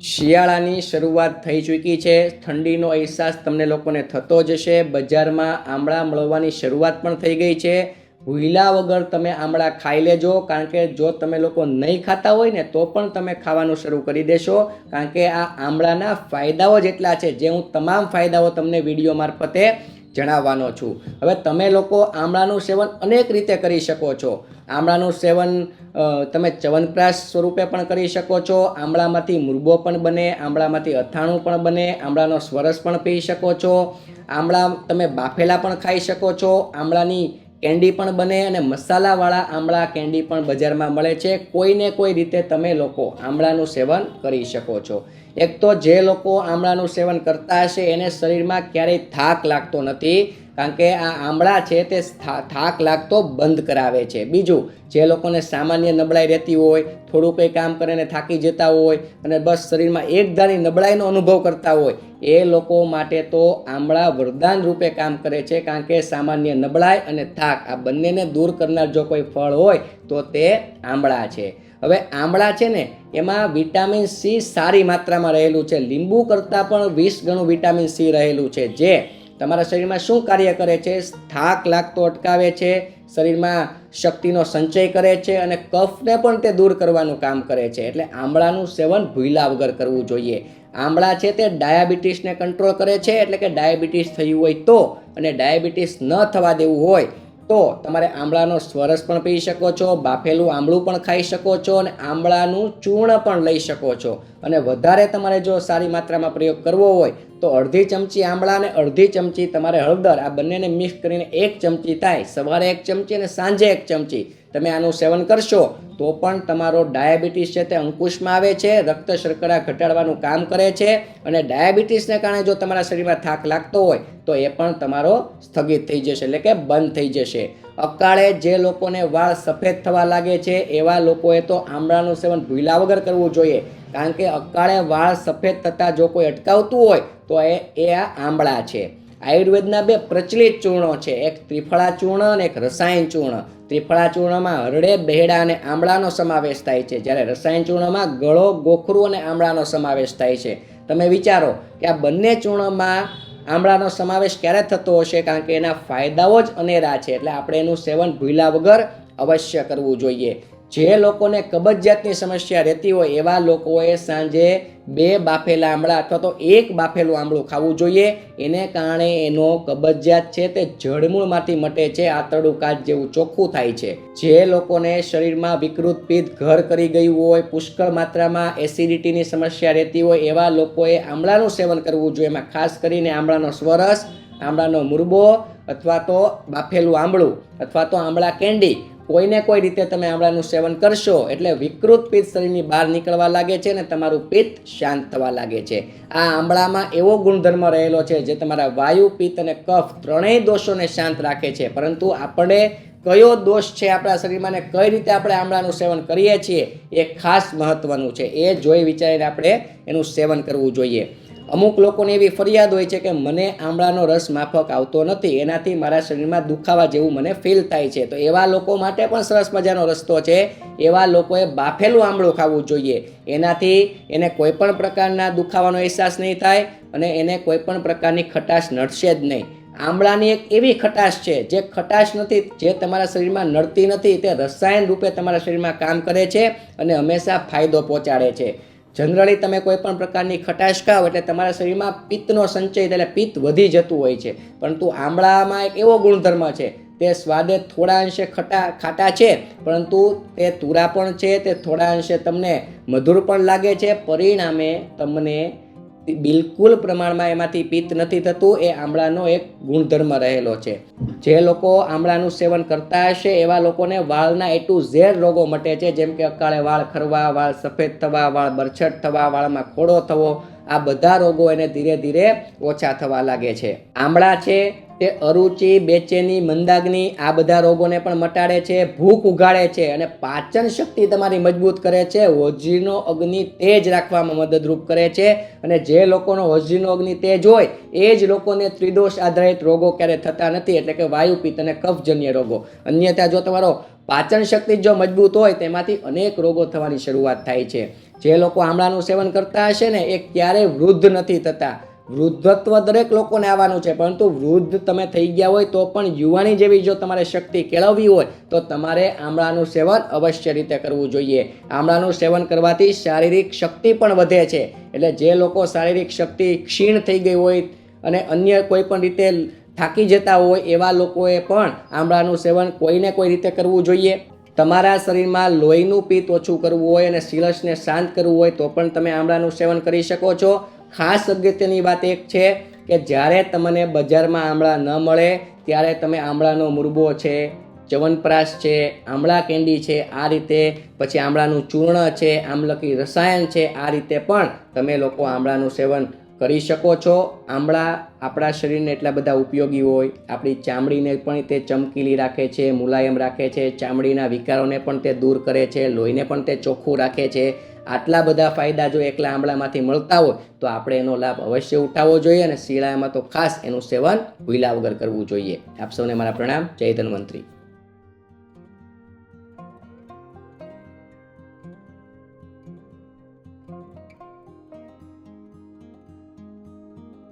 શિયાળાની શરૂઆત થઈ ચૂકી છે. ઠંડીનો અહેસાસ તમને લોકોને થતો જ હશે. બજારમાં આમળા મળવાની શરૂઆત પણ થઈ ગઈ છે. ભૂલા વગર તમે આમળા ખાઈ લેજો. કારણ કે જો તમે લોકો નહીં ખાતા હોય ને, તો પણ તમે ખાવાનું શરૂ કરી દેશો. કારણ કે આ આમળાના ફાયદાઓ જ એટલા છે, જે હું તમામ ફાયદાઓ તમને વીડિયો મારફતે જણાવવાનો છું. હવે તમે લોકો આમળાનું સેવન અનેક રીતે કરી શકો છો. આમળાનું સેવન તમે ચવનપ્રાશ સ્વરૂપે પણ કરી શકો છો. આમળામાંથી મુરબો પણ બને, આમળામાંથી અથાણું પણ બને, આમળાનો સ્વરસ પણ પી શકો છો. આમળા તમે બાફેલા પણ ખાઈ શકો છો. આમળાની કેન્ડી પણ બને અને મસાલાવાળા આમળા કેન્ડી પણ બજારમાં મળે છે. કોઈને કોઈ રીતે તમે લોકો આમળાનું સેવન કરી શકો છો. એક તો જે લોકો આમળાનું સેવન કરતા હશે, એને શરીરમાં ક્યારેય થાક લાગતો નથી. કારણ કે આ આમળા છે તે થાક લાગતો બંધ કરાવે છે. બીજું, જે લોકોને સામાન્ય નબળાઈ રહેતી હોય, થોડું કંઈ કામ કરીને થાકી જતા હોય અને બસ શરીરમાં એક ધારી નબળાઈનો અનુભવ કરતા હોય, એ લોકો માટે તો આમળા વરદાન રૂપે કામ કરે છે કારણ કે સામાન્ય નબળાઈ અને થાક આ બંનેને દૂર કરનાર જો કોઈ ફળ હોય, તો તે આમળા છે. હવે આમળા છે ને, એમાં વિટામિન સી સારી માત્રામાં રહેલું છે. લીંબુ કરતાં પણ વીસ ગણું વિટામિન સી રહેલું છે. જે તમારા શરીરમાં શું કાર્ય કરે છે? થાક લાગતો અટકાવે છે, શરીરમાં શક્તિનો સંચય કરે છે અને કફને પણ તે દૂર કરવાનું કામ કરે છે. એટલે આમળાનું સેવન ભૂલા વગર કરવું જોઈએ. આમળા છે તે ડાયાબિટીસને કંટ્રોલ કરે છે, એટલે કે ડાયાબિટીસ થયું હોય તો અને ડાયાબિટીસ ન થવા દેવું હોય તો તમારે આમળાનો સ્વરસ પણ પી શકો છો, બાફેલું આમળું પણ ખાઈ શકો છો અને આમળાનું ચૂર્ણ પણ લઈ શકો છો. અને વધારે તમારે જો સારી માત્રામાં પ્રયોગ કરવો હોય, તો અડધી ચમચી આમળા અને અડધી ચમચી તમારે હળદર, આ બંનેને મિક્સ કરીને એક ચમચી થાય. સવારે એક ચમચી અને સાંજે એક ચમચી. તમે આનું સેવન કરશો, તો પણ તમારો ડાયાબિટીસ છે તે અંકુશમાં આવે છે, રક્ત શર્કરા ઘટાડવાનું કામ કરે છે અને ડાયાબિટીસને કારણે જો તમારા શરીરમાં થાક લાગતો હોય, તો એ પણ તમારો સ્થગિત થઈ જશે, એટલે કે બંધ થઈ જશે. અકાળે જે લોકોને વાળ સફેદ થવા લાગે છે, એવા લોકોએ તો આમળાનું સેવન ભૂલા વગર કરવું જોઈએ. કારણ કે અકાળે વાળ સફેદ થતાં જો કોઈ અટકાવતું હોય, તો એ એ આ આમળા છે. આયુર્વેદના બે પ્રચલિત ચૂર્ણો છે. એક ત્રિફળા ચૂર્ણ અને એક રસાયણ ચૂર્ણ. ત્રિફળા ચૂર્ણમાં હરડે, બહેડા અને આમળાનો સમાવેશ થાય છે. જ્યારે રસાયણ ચૂર્ણમાં ગળો, ગોખરું અને આમળાનો સમાવેશ થાય છે. તમે વિચારો કે આ બંને ચૂર્ણમાં આમળાનો સમાવેશ ક્યારે થતો હશે? કારણ કે એના ફાયદાઓ જ અનેરા છે. એટલે આપણે એનું સેવન ભૂલા વગર અવશ્ય કરવું જોઈએ. જે લોકોને કબજિયાતની સમસ્યા રહેતી હોય એવા લોકોએ સાંજે બે બાફેલા આમળા અથવા તો એક બાફેલું આમળું ખાવું જોઈએ. એને કારણે એનો કબજિયાત છે તે જળમૂળમાંથી મટે છે, આંતરડું કાચ જેવું ચોખ્ખું થાય છે. જે લોકોને શરીરમાં વિકૃત પિત્ત ઘર કરી ગયું હોય, પુષ્કળ માત્રામાં એસિડિટીની સમસ્યા રહેતી હોય એવા લોકોએ આમળાનું સેવન કરવું જોઈએ. એમાં ખાસ કરીને આમળાનો સ્વરસ આમળાનો મુરબો અથવા તો બાફેલું આમળું અથવા તો આમળા કેન્ડી કોઈને કોઈ રીતે તમે આમળાનું સેવન કરશો એટલે વિકૃત પિત્ત શરીરની બહાર નીકળવા લાગે છે અને તમારું પિત્ત શાંત થવા લાગે છે. આ આમળામાં એવો ગુણધર્મ રહેલો છે જે તમારા વાયુ, પિત્ત અને કફ ત્રણેય દોષોને શાંત રાખે છે. પરંતુ આપણે કયો દોષ છે આપણા શરીરમાં ને કઈ રીતે આપણે આમળાનું સેવન કરીએ છીએ એ ખાસ મહત્વનું છે. એ જોઈ વિચારીને આપણે એનું સેવન કરવું જોઈએ. અમુક લોકોને એવી ફરિયાદ હોય છે કે મને આમળાનો રસ માફક આવતો નથી, એનાથી મારા શરીરમાં દુખાવા જેવું મને ફીલ થાય છે. તો એવા લોકો માટે પણ સરસ મજાનો રસ્તો છે. એવા લોકોએ બાફેલું આમળું ખાવું જોઈએ. એનાથી એને કોઈ પણ પ્રકારના દુખાવાનો અહેસાસ નહીં થાય અને એને કોઈ પણ પ્રકારની ખટાશ નડશે જ નહીં. આમળાની એક એવી ખટાશ છે, જે ખટાશ નથી, જે તમારા શરીરમાં નડતી નથી, તે રસાયણ રૂપે તમારા શરીરમાં કામ કરે છે અને હંમેશા ફાયદો પહોંચાડે છે. જનરલી તમે કોઈ પણ પ્રકારની ખટાશ ખાવ એટલે તમારા શરીરમાં પિત્તનો સંચય એટલે પિત્ત વધી જતું હોય છે. પરંતુ આમળામાં એક એવો ગુણધર્મ છે, તે સ્વાદે થોડા અંશે ખટા, ખાટા છે, પરંતુ તે તુરા પણ છે, તે થોડા અંશે તમને મધુર પણ લાગે છે. પરિણામે તમને બિલકુલ પ્રમાણમાં એમાંથી પિત્ત નથી થતું, એ આમળાનો એક ગુણધર્મ રહેલો છે. જે લોકો આમળાનું સેવન કરતા હશે, એવા લોકોને વાળના એ ટુ ઝેડ રોગો મટે છે. જેમ કે અકાળે વાળ ખરવા, વાળ સફેદ થવા, વાળ બરછટ થવા, વાળમાં ખોડો થવો, આ બધા રોગો એને ધીરે ધીરે ઓછા થવા લાગે છે. આમળા છે તે અરુચિ, બેચેની મંદાગ્નિ આ બધા રોગોને પણ મટાડે છે, ભૂખ ઉગાડે છે અને પાચન શક્તિ તમારી મજબૂત કરે છે. હોજીનો અગ્નિ તેજ રાખવામાં મદદરૂપ કરે છે અને જે લોકોનો હોજીનો અગ્નિ તેજ હોય, એ જ લોકોને ત્રિદોષ આધારિત રોગો ક્યારે થતા નથી, એટલે કે વાયુપિત્ત અને કફજન્ય રોગો. અન્યથા જો તમારો પાચન શક્તિ જો મજબૂત હોય, તેમાંથી અનેક રોગો થવાની શરૂઆત થાય છે. જે લોકો આમળાનું સેવન કરતા હશે ને, એ ક્યારેય વૃદ્ધ નથી થતા. વૃદ્ધત્વ દરેક લોકોને આવવાનું છે, પરંતુ વૃદ્ધ તમે થઈ ગયા હોય તો પણ યુવાની જેવી જો તમારે શક્તિ કેળવવી હોય, તો તમારે આમળાનું સેવન અવશ્ય રીતે કરવું જોઈએ. આમળાનું સેવન કરવાથી શારીરિક શક્તિ પણ વધે છે, એટલે જે લોકો શારીરિક શક્તિ ક્ષીણ થઈ ગઈ હોય અને અન્ય કોઈ પણ રીતે થાકી જતા હોય, એવા લોકોએ પણ આમળાનું સેવન કોઈને કોઈ રીતે કરવું જોઈએ? તમારા શરીરમાં લોહીનું પિત્ત ઓછું કરવું હોય અને સિલસને શાંત કરવું હોય, તો પણ તમે આમળાનું સેવન કરી શકો છો. ખાસ અગત્યની વાત એક છે કે જ્યારે તમને બજારમાં આમળા ન મળે, ત્યારે તમે આમળાનો મુરબો છે ચવનપ્રાશ છે, આમળા કેન્ડી છે, આ રીતે પછી આમળાનું ચૂર્ણ છે, આમલકી રસાયણ છે, આ રીતે પણ તમે લોકો આમળાનું સેવન કરી શકો છો. આમળા આપણા શરીરને એટલા બધા ઉપયોગી હોય. આપણી ચામડીને પણ તે ચમકીલી રાખે છે, મુલાયમ રાખે છે, ચામડીના વિકારોને પણ તે દૂર કરે છે, લોહીને પણ તે ચોખ્ખું રાખે છે. આટલા બધા ફાયદા જો એકલા આમળામાંથી મળતા હોય, તો આપણે એનો લાભ અવશ્ય ઉઠાવવો જોઈએ અને શિયાળામાં તો ખાસ એનું સેવન ભૂલા વગર કરવું જોઈએ. આપ સૌને મારા પ્રણામ. જય ધન્વંતરી.